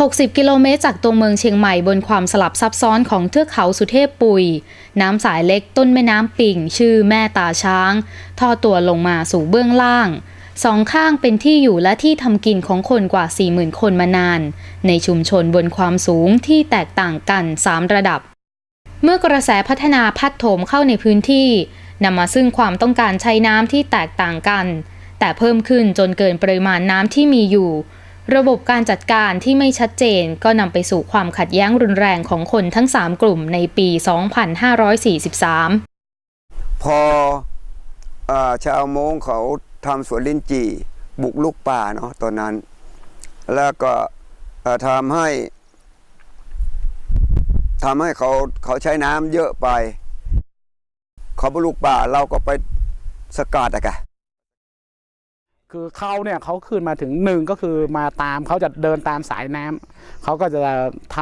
60 กิโลเมตรจากตัวเมืองเชียงใหม่บนความสลับซับซ้อนของเทือกเขาสุเทพปุย น้ำสายเล็กต้นแม่น้ำปิ่ง ชื่อแม่ตาช้าง ทอตัวลงมาสู่เบื้องล่างสองข้างเป็นที่อยู่และที่ทำกินของคนกว่า 40,000 คนมานาน ในชุมชนบนความสูงที่แตกต่างกัน 3 ระดับ เมื่อกระแสพัฒนาพัดโถมเข้าในพื้นที่นำมาซึ่งความต้องการใช้น้ำที่แตกต่างกัน แต่เพิ่มขึ้นจนเกินปริมาณน้ำที่มีอยู่ ระบบการจัดการที่ไม่ชัดเจนก็นำไปสู่ความขัดแย้งรุนแรงของคนทั้ง 3 กลุ่มในปี 2543พอออชาวมงเขาทำสวนลิ้นจี่ บุกลุกป่าเนาะตอนนั้น แล้วก็ทำให้ทำให้เขาเขาใช้น้ำเยอะไป เขาบุกลุกป่าเราก็ไปสกัดอะกะ คือเขาเนี่ยเขาขึ้นมาถึงหนึ่งก็คือมาตามเขาจะเดินตามสายน้ำเขาก็จะท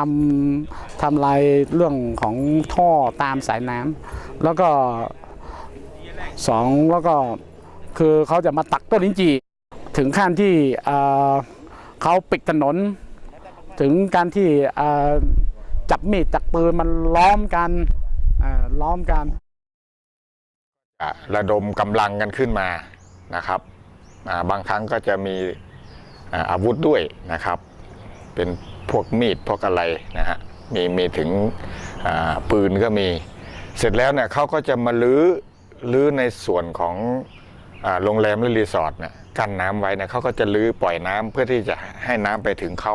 ำทำลายเรื่องของท่อตามสายน้ำแล้วก็สองแล้วก็คือเขาจะมาตักต้นลิ้นจี่ถึงขั้นที่เขาปิดถนน ถึงการที่จับมีดจับปืนมันล้อมกันล้อมกันระดมกำลังกันขึ้นมานะครับ บางครั้งก็จะมีอาวุธด้วยนะครับ เป็นพวกมีดพวกอะไรนะฮะมีมีถึงปืนก็มี เสร็จแล้วเนี่ยเขาก็จะมาลื้อลื้อในส่วนของโรงแรมหรือรีสอร์ทเนี่ยกั้นน้ำไว้เนี่ยเขาก็จะลื้อปล่อยน้ำเพื่อที่จะให้น้ำไปถึงเขา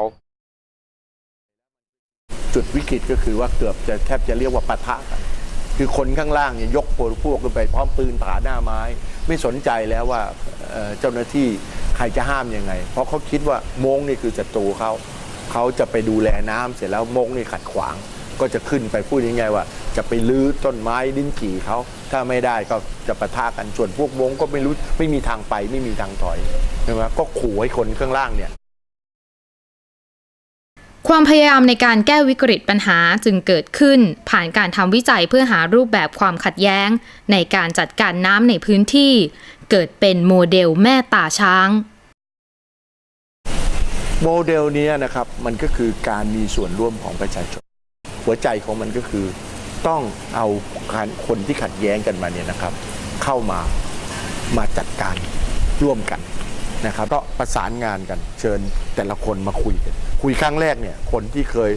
จุดวิกฤตก็คือว่าเกือบจะแทบจะเรียกว่าปะทะกัน คือคนข้างล่างเนี่ยยกพวกพวกขึ้นไปพร้อมปืนผาหน้าไม้ ไม่สนใจแล้วว่าเจ้าหน้าที่ใครจะห้ามยังไง เพราะเขาคิดว่ามงนี่คือศัตรูเขาเขาจะไปดูแลน้ำเสร็จแล้วมงนี่ขัดขวาง ก็จะขึ้นไปพูดยังไงว่า จะไปลื้อต้นไม้ดิ้นกี่เขาถ้าไม่ได้ก็จะปะทะกันส่วนพวกมงก็ไม่รู้ไม่มีทางไปไม่มีทางถอยใช่ไหมก็ขู่ให้คนข้างล่างเนี่ย ความพยายามในการแก้วิกฤตปัญหาจึงเกิดขึ้น ผ่านการทำวิจัยเพื่อหารูปแบบความขัดแย้ง ในการจัดการน้ำในพื้นที่ เกิดเป็นโมเดลแม่ตาช้าง โมเดลนี้นะครับมันก็คือการมีส่วนร่วมของประชาชน หัวใจของมันก็คือต้องเอาคนที่ขัดแย้งกันมาเนี่ยนะครับ เข้ามามาจัดการร่วมกัน นะครับก็ประสานงานกัน เชิญแต่ละคนมาคุยกันคุยครั้งแรกเนี่ยคนที่เคย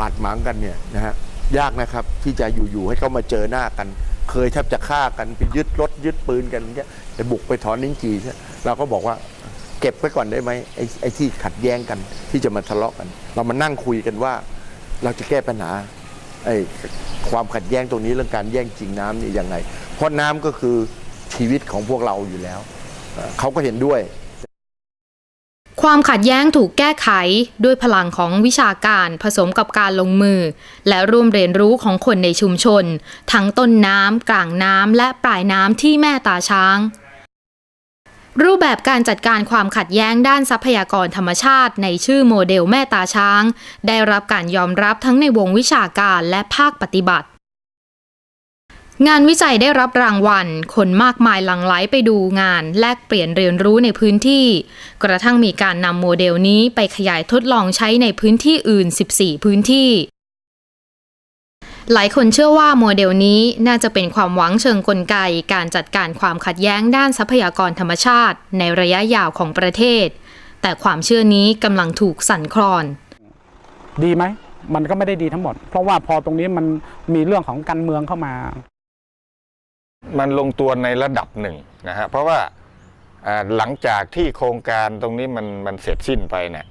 บาดหมางกันเนี่ยนะฮะยากนะครับที่จะอยู่ๆให้เขามาเจอหน้ากัน เคยแทบจะฆ่ากันไปยึดรถยึดปืนกันเนี่ยไปบุกไปถอนนิ้งจีใช่เราก็บอกว่าเก็บไว้ก่อนได้ไหมไอ้ไอ้ที่ขัดแย้งกันที่จะมาทะเลาะกัน เรามานั่งคุยกันว่าเราจะแก้ปัญหาไอ้ความขัดแย้งตรงนี้เรื่องการแย่งจริงน้ำนี่ยังไง เพราะน้ำก็คือชีวิตของพวกเราอยู่แล้ว เขาก็เห็นด้วย ความขัดแย้งถูกแก้ไขด้วยพลังของวิชาการผสมกับการลงมือ และร่วมเรียนรู้ของคนในชุมชน ทั้งต้นน้ำกลางน้ำและปลายน้ำที่แม่ตาช้างรูปแบบการจัดการความขัดแย้งด้านทรัพยากรธรรมชาติ ในชื่อโมเดลแม่ตาช้าง ได้รับการยอมรับทั้งในวงวิชาการและภาคปฏิบัติ งานวิจัยได้รับรางวัล คนมากมายหลั่งไหลไปดูงาน แลกเปลี่ยนเรียนรู้ในพื้นที่ กระทั่งมีการนำโมเดลนี้ไปขยายทดลองใช้ในพื้นที่อื่น 14 พื้นที่ หลายคนเชื่อว่าโมเดลนี้น่าจะเป็นความหวังเชิงกลไก การจัดการความขัดแย้งด้านทรัพยากรธรรมชาติ ในระยะยาวของประเทศ แต่ความเชื่อนี้กำลังถูกสั่นคลอน ดีไหม มันก็ไม่ได้ดีทั้งหมด เพราะว่าพอตรงนี้มันมีเรื่องของการเมืองเข้ามา มันลงตัวในระดับหนึ่งนะฮะเพราะว่าหลังจากที่โครงการตรงนี้มันมันเสร็จสิ้นไปเนี่ย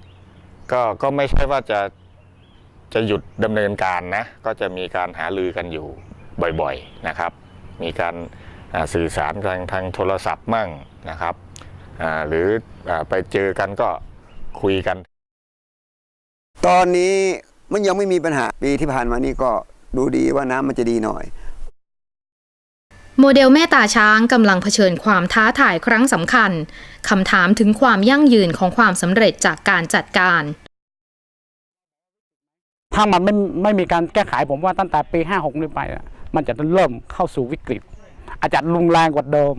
ก็ก็ไม่ใช่ว่าจะจะหยุดดำเนินการนะ ก็จะมีการหาลือกันอยู่บ่อยๆนะครับ มีการสื่อสารทางทางโทรศัพท์มั่งนะครับหรืออไปเจอกันก็คุยกัน ตอนนี้มันยังไม่มีปัญหาปีที่ผ่านมานี่ก็ดูดีว่าน้ำมันจะดีหน่อย โมเดลแม่ตาช้างกำลังเผชิญความท้าทายครั้งสำคัญ คำถามถึงความยั่งยืนของความสำเร็จจากการจัดการ ถ้ามันไม่ไม่มีการแก้ไขผมว่าตั้งแต่ปี 56นี้ไปอะมันจะเริ่มเข้าสู่วิกฤต อาจจะรุนแรงกว่าเดิม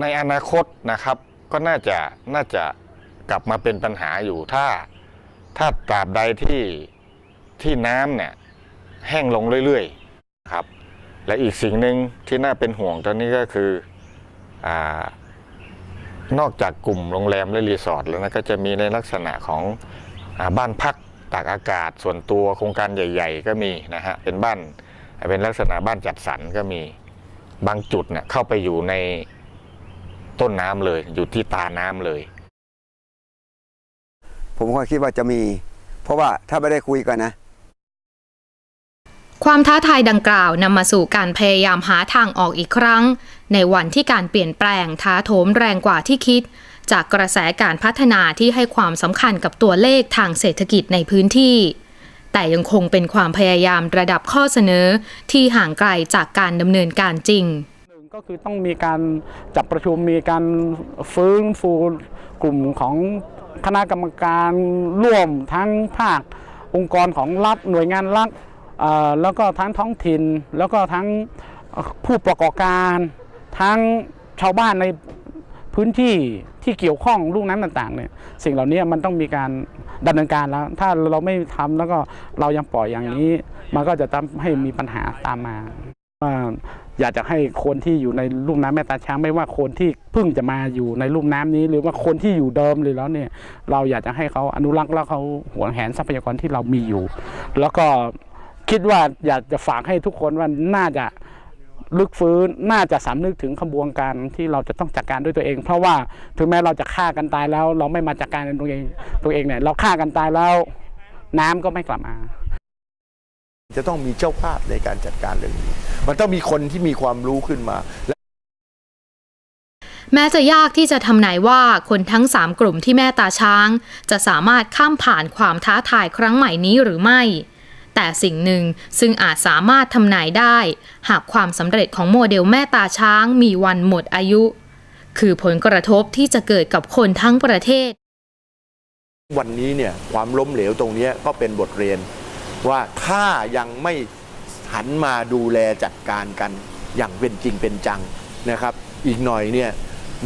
ในอนาคตนะครับ ก็น่าจะน่าจะกลับมาเป็นปัญหาอยู่ถ้า ถ้าตราบใดที่ที่น้ำเนี่ยแห้งลงเรื่อยๆ ครับ และอีกสิ่งหนึ่งที่น่าเป็นห่วงตอนนี้ก็คืออนอกจากกลุ่มโรงแรมและรีสอร์ทแล้วนะก็จะมีในลักษณะของอบ้านพักตากอากาศส่วนตัวโครงการใหญ่ ๆ ก็มีนะฮะเป็นบ้านเป็นลักษณะบ้านจัดสรรก็มีบางจุดเนี่ยเข้าไปอยู่ในต้นน้ำเลย อยู่ที่ตาน้ำเลย ผมก็คิดว่าจะมี เพราะว่าถ้าไม่ได้คุยกันนะ ความท้าทายดังกล่าวนำมาสู่การพยายามหาทางออกอีกครั้ง ในวันที่การเปลี่ยนแปลงท้าโถมแรงกว่าที่คิด จากกระแสการพัฒนาที่ให้ความสำคัญกับตัวเลขทางเศรษฐกิจในพื้นที่ แต่ยังคงเป็นความพยายามระดับข้อเสนอที่ห่างไกลจากการดำเนินการจริงหนึ่งก็คือต้องมีการจับประชุมมีการฟื้นฟูกลุ่มของคณะกรรมการร่วมทั้งภาคองค์กรของรัฐหน่วยงานรัฐ แล้วก็ทั้งท้องถิ่น แล้วก็ทั้งผู้ประกอบการ ทั้งชาวบ้านในพื้นที่ที่เกี่ยวข้องลูกน้ำต่างๆเนี่ยสิ่งเหล่านี้มันต้องมีการดำเนินการแล้ว ถ้าเราไม่ทำแล้วก็เรายังปล่อยอย่างนี้ มันก็จะทำให้มีปัญหาตามมาว่าอยากจะให้คนที่อยู่ในลุ่มน้ำแม่ตาช้างไม่ว่าคนที่เพิ่งจะมาอยู่ในลุ่มน้ำนี้ หรือว่าคนที่อยู่เดิมเลยแล้วเนี่ย เราอยากจะให้เขาอนุรักษ์แล้วเขาหวงแหนทรัพยากรที่เรามีอยู่ แล้วก็ คิดว่าอยากจะฝากให้ทุกคนว่าน่าจะลึกฟื้นน่าจะสำนึกถึงขบวนการที่เราจะต้องจัดการด้วยตัวเอง เพราะว่าถึงแม้เราจะฆ่ากันตายแล้ว เราไม่มาจัดการตัวเองตัวเองเนี่ยเราฆ่ากันตายแล้ว น้ำก็ไม่กลับมา จะต้องมีเจ้าภาพในการจัดการเรื่องนี้ มันต้องมีคนที่มีความรู้ขึ้นมาแม้จะยากที่จะทำนายว่าคนทั้ง 3 กลุ่มที่แม่ตาช้าง จะสามารถข้ามผ่านความท้าทายครั้งใหม่นี้หรือไม่ แต่สิ่งหนึ่งซึ่งอาจสามารถทำนายได้ หากความสำเร็จของโมเดลแม่ตาช้างมีวันหมดอายุ คือผลกระทบที่จะเกิดกับคนทั้งประเทศ วันนี้เนี่ยความล้มเหลวตรงนี้ก็เป็นบทเรียน ว่าถ้ายังไม่หันมาดูแลจัดการกันอย่างเป็นจริงเป็นจังนะครับ อีกหน่อยเนี่ย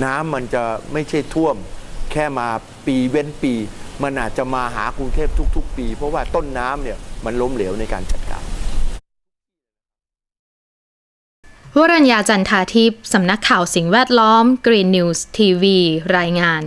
น้ำมันจะไม่ใช่ท่วมแค่มาปีเว้นปี มันอาจจะมาหากรุงเทพทุก ๆ ปี เพราะว่าต้นน้ำเนี่ยมันล้มเหลวในการจัดการวรัญญาจันทาทิพย์สำนักข่าวสิ่งแวดล้อม Green News TV รายงาน